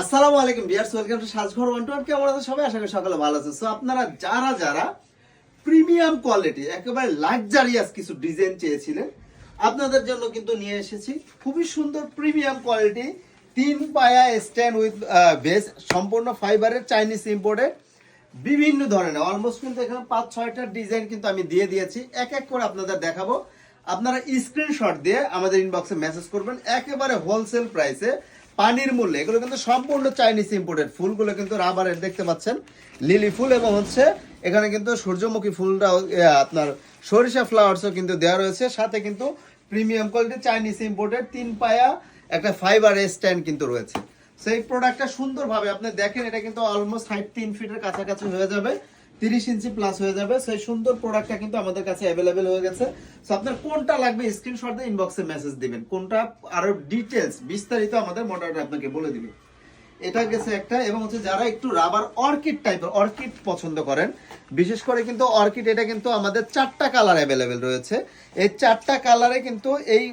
আসসালামু আলাইকুম viewers welcome to Sajghar one two কেমন আছেন সবাই? আশা করি সকালে ভালো আছে সো আপনারা যারা যারা প্রিমিয়াম কোয়ালিটি একেবারে লাক্সারিয়াস কিছু ডিজাইন চেয়েছিলেন, আপনাদের জন্য কিন্তু নিয়ে এসেছি। খুবই সুন্দর প্রিমিয়াম কোয়ালিটি তিন পায়া স্ট্যান্ড উইথ বেস সম্পূর্ণ ফাইবারের চাইনিজ ইম্পোর্টেড বিভিন্ন ধরনের। অলমোস্ট কিন্তু এখানে পাঁচ, ছয়টা ডিজাইন কিন্তু আমি দিয়ে দিয়েছি। এক এক করে আপনাদের দেখাবো। আপনারা স্ক্রিনশট দিয়ে আমাদের ইনবক্সে মেসেজ করবেন। একেবারে হোলসেল প্রাইসে পানির মূল্যে, এগুলো কিন্তু সম্পূর্ণ চাইনিজ ইম্পোর্টেড ফুলগুলো কিন্তু রাবারের, দেখতে পাচ্ছেন? লিলি ফুল এবং হচ্ছে এখানে কিন্তু সূর্যমুখী ফুলটা আপনার সরিষা ফ্লাওয়ার্সও কিন্তু দেওয়া রয়েছে। সাথে কিন্তু প্রিমিয়াম কোয়ালিটি চাইনিজ ইম্পোর্টেড তিন পায়া একটা ফাইবার স্ট্যান্ড কিন্তু রয়েছে। সেই প্রোডাক্টটা সুন্দরভাবে আপনি দেখেন, এটা কিন্তু অলমোস্ট হাইট তিন ফিটের কাছাকাছি হয়ে যাবে। তিরিশ ইঞ্চি প্লাস হয়ে যাবে। সেই সুন্দর প্রোডাক্টটা কিন্তু আমাদের কাছে অ্যাভেলেবেল হয়ে গেছে। সো আপনার কোনটা লাগবে স্ক্রিনশট দিয়ে ইনবক্সে মেসেজ দিবেন। কোনটা আরও ডিটেলস বিস্তারিত আমাদের মডেলটা আপনাকে বলে দিবে। এটা গেছে একটা, এবং হচ্ছে যারা একটু রাবার অর্কিড টাইপের অর্কিড পছন্দ করেন, বিশেষ করে কিন্তু অর্কিড এটা কিন্তু আমাদের চারটা কালার অ্যাভেলেবেল রয়েছে। এই চারটা কালারে কিন্তু এই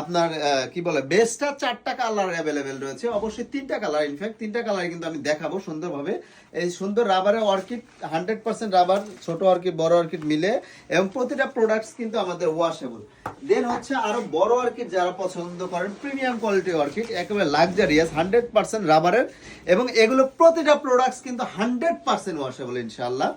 আপনার কি বলে বেসটা চারটা কালার অ্যাভেলেবেল রয়েছে। অবশ্যই তিনটা কালার ইনফ্যাক্ট তিনটা কালার কিন্তু আমি দেখাবো সুন্দরভাবে। এই সুন্দর রাবারে অর্কিড হান্ড্রেড পার্সেন্ট রাবার ছোট অর্কিড বড় অর্কিড মিলে, এবং প্রতিটা প্রোডাক্টস কিন্তু আমাদের ওয়াশেবল দেন হচ্ছে আরও বড় অর্কিড যারা পছন্দ করেন প্রিমিয়াম কোয়ালিটি অর্কিড একেবারে লাক্সারিয়াস হান্ড্রেড পার্সেন্ট রাবারের এবং এগুলো প্রতিটা প্রোডাক্টস কিন্তু হান্ড্রেড পার্সেন্ট ওয়াশেবল ইনশাল্লাহ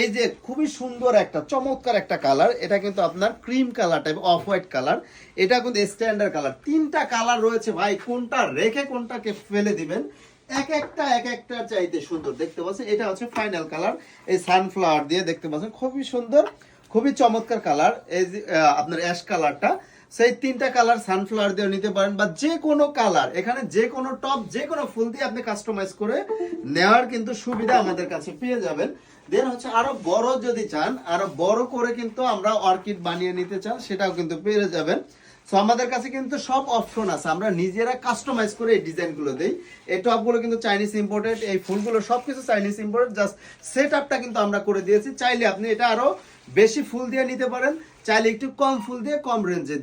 এই যে খুবই সুন্দর একটা, চমৎকার একটা কালার এটা কিন্তু আপনার cream colour type of white colour এটা কিন্তু স্ট্যান্ডার্ড কালার তিনটা কালার রয়েছে ভাই, কোনটা রেখে কোনটাকে ফেলে দিবেন। এক একটা এক একটা চাইতে সুন্দর। দেখতে পাচ্ছেন, এটা হচ্ছে ফাইনাল কালার এই সানফ্লাওয়ার দিয়ে দেখতে পাচ্ছেন, খুবই সুন্দর, খুবই চমৎকার কালার এই আপনার অ্যাশ কালারটা সেই তিনটা কালার সানফ্লাওয়ার দিয়ে নিতে পারেন বা যে কোনো কালার এখানে যে কোনো টপ যে কোনো ফুল দিয়ে আপনি কাস্টমাইজ করে নেওয়ার কিন্তু সুবিধা আমাদের কাছে পেয়ে যাবেন। দেন হচ্ছে আরও বড় যদি চান, আরও বড় করে কিন্তু আমরা অর্কিড বানিয়ে নিতে চান, সেটাও কিন্তু পেয়ে যাবেন। সো আমাদের কাছে কিন্তু সব অপশন আছে। আমরা নিজেরা কাস্টমাইজ করে এই ডিজাইনগুলো দিই। এই টপগুলো কিন্তু চাইনিজ ইম্পোর্টেড এই ফুলগুলো সব কিছু চাইনিজ ইম্পোর্টেড জাস্ট সেট আপটা কিন্তু আমরা করে দিয়েছি। চাইলে আপনি এটা আরও বেশি ফুল দিয়ে নিতে পারেন, চাইলে একটু কম ফুল দিয়ে কম রেঞ্জে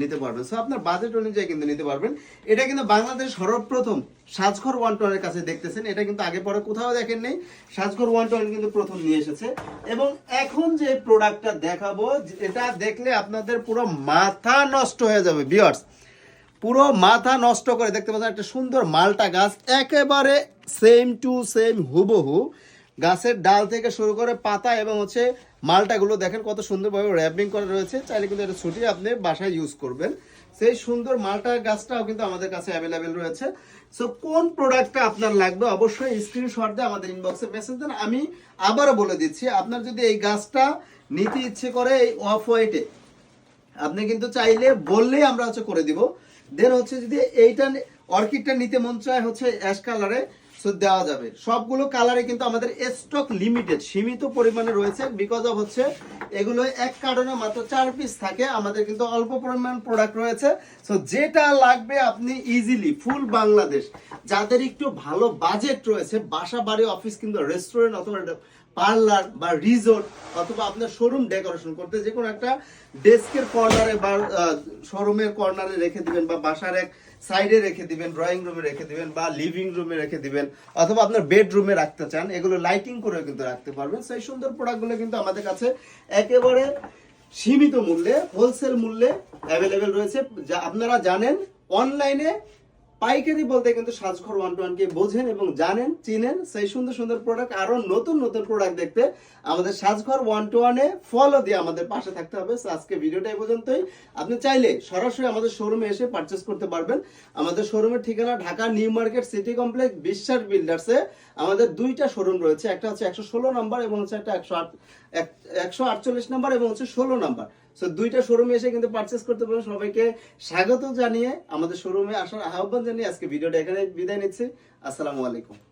নিতে পারবেন। সো আপনার বাজেট অনুযায়ী কিন্তু নিতে পারবেন। এটা কিন্তু বাংলাদেশ সর্বপ্রথম সাজঘর ওয়ান টোয়ানের কাছে দেখতেছেন। এটা কিন্তু আগে পরে কোথাও দেখেন নেই। সাজঘর ওয়ান টোয়ান কিন্তু প্রথম নিয়ে এসেছে। এবং এখন যে প্রোডাক্টটা দেখাবো, এটা দেখলে আপনাদের পুরো মাথা নষ্ট হয়ে যাবে বিয়ার্স পুরো মাথা নষ্ট করে দেখতে পাচ্ছেন, একটা সুন্দর মালটা গাছ, একেবারে সেম টু সেম হুবহু। গাছের ডাল থেকে শুরু করে পাতা এবং হচ্ছে মালটাগুলো দেখেন কত সুন্দরভাবে র্যাপিং করা রয়েছে। চাইলে কিন্তু এটা ছুটিয়ে আপনি বাসায় ইউজ করবেন। সেই সুন্দর মালটা গাছটাও কিন্তু আমাদের কাছে অ্যাভেলেবেল রয়েছে। সো কোন প্রোডাক্টটা আপনার লাগবে অবশ্যই স্ক্রিনশট দিয়ে আমাদের ইনবক্সে মেসেজ দেন। আমি আবারও বলে দিচ্ছি, আপনার যদি এই গাছটা নিতে ইচ্ছে করে এই অফ হোয়াইটে আপনি কিন্তু চাইলে বললেই আমরা হচ্ছে করে দিব। দেন হচ্ছে যদি এইটা অর্কিডটা নিতে মন চায় হচ্ছে অ্যাশ কালারে দেওয়া যাবে। সবগুলো কালারে কিন্তু আমাদের স্টক লিমিটেড সীমিত পরিমাণে রয়েছে বিকজ অফ হচ্ছে এগুলো এক কার্টনে মাত্র চার পিস থাকে, আমাদের কিন্তু অল্প পরিমাণ প্রোডাক্ট রয়েছে। সো যেটা লাগবে আপনি ইজিলি ফুল বাংলাদেশ। যাদের একটু ভালো বাজেট রয়েছে বাসা বাড়ি অফিস কিন্তু রেস্টুরেন্ট অথবা পার্লার বা রিসোর্ট অথবা আপনার শোরুম ডেকোরেশন করতে যে কোনো একটা ডেস্কের কর্নারে বা শোরুমের কর্নারে রেখে দিবেন বা বাসার এক সাইডে রেখে দিবেন, ড্রয়িং রুমে রেখে দিবেন বা লিভিং রুমে রেখে দিবেন অথবা আপনার বেডরুমে রাখতে চান, এগুলো লাইটিং করে কিন্তু রাখতে পারবেন। সেই সুন্দর প্রোডাক্টগুলো কিন্তু আমাদের কাছে একেবারে সীমিত মূল্যে, হোলসেল মূল্যে অ্যাভেলেবেল রয়েছে। যা আপনারা জানেন, অনলাইনে পাইকারি বলতে কিন্তু সাজঘর ওয়ান টু কে বোঝেন এবং জানেন, চিনেন সেই সুন্দর সুন্দর প্রোডাক্ট আরও নতুন নতুন প্রোডাক্ট দেখতে আমাদের সাজঘর ওয়ান টু ওয়ানে ফলো দিয়ে আমাদের পাশে থাকতে হবে। আজকে ভিডিওটা এই পর্যন্তই। আপনি চাইলে সরাসরি আমাদের শোরুমে এসে পারচেস করতে পারবেন। আমাদের শোরুমের ঠিকানা Dhaka New Market City Complex Biswas বিল্ডার্সে আমাদের দুইটা শোরুম রয়েছে। একটা হচ্ছে একশো ষোলো নাম্বার এবং হচ্ছে একটা একশো আট, এক- একশো আটচল্লিশ নম্বর এবং হচ্ছে ষোলো নাম্বার সো দুইটা শোরুমে এসে কিন্তু পারচেস করতে পারেন সবাইকে স্বাগত জানিয়ে আমাদের শোরুমে আসার আহ্বান জানিয়ে আজকে ভিডিওটা এখানে বিদায় নিচ্ছি। আসসালামু আলাইকুম।